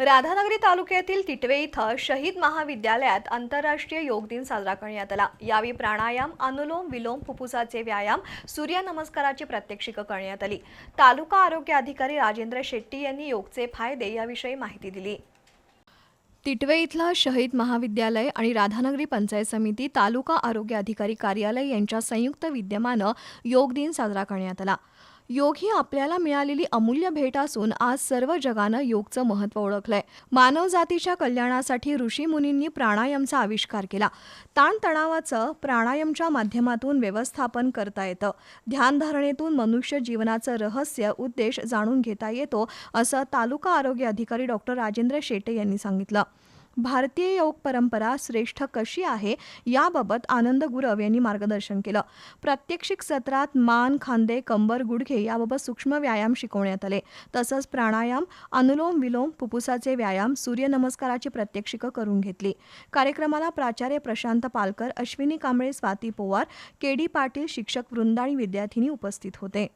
राधानगरी तालुक्यातील तिटवे इथं शहीद महाविद्यालयात आंतरराष्ट्रीय योग दिन साजरा करण्यात आला. यावेळी प्राणायाम अनुलोम विलोम फुफ्फुसाचे व्यायाम सूर्यनमस्काराची प्रात्यक्षिकं करण्यात आली. तालुका आरोग्य अधिकारी राजेंद्र शेट्टी यांनी योगचे फायदे याविषयी माहिती दिली. तिटवे इथलं शहीद महाविद्यालय आणि राधानगरी पंचायत समिती तालुका आरोग्य अधिकारी कार्यालय यांच्या संयुक्त विद्यमानं योग दिन साजरा करण्यात आला. योग ही आपल्याला मिळालेली अमूल्य भेट असून आज सर्व जगानं योगचं महत्त्व ओळखलंय. मानवजातीच्या कल्याणासाठी ऋषीमुनींनी प्राणायामचा आविष्कार केला. ताणतणावाचं प्राणायामच्या माध्यमातून व्यवस्थापन करता येतं. ध्यानधारणेतून मनुष्य जीवनाचं रहस्य उद्देश जाणून घेता येतो असं तालुका आरोग्य अधिकारी डॉक्टर राजेंद्र शेटे यांनी सांगितलं. भारतीय योग परंपरा श्रेष्ठ कशी आहे याबाबत आनंद गुरव यांनी मार्गदर्शन केलं. प्रात्यक्षिक सत्रात मान खांदे कंबर गुडघे याबाबत सूक्ष्म व्यायाम शिकवण्यात आले. तसंच प्राणायाम अनुलोम विलोम फुफ्फुसाचे व्यायाम सूर्यनमस्काराची प्रात्यक्षिकं करून घेतली. कार्यक्रमाला प्राचार्य प्रशांत पालकर अश्विनी कांबळे स्वाती पोवार के डी पाटील शिक्षक वृंद आणि विद्यार्थिनी उपस्थित होते.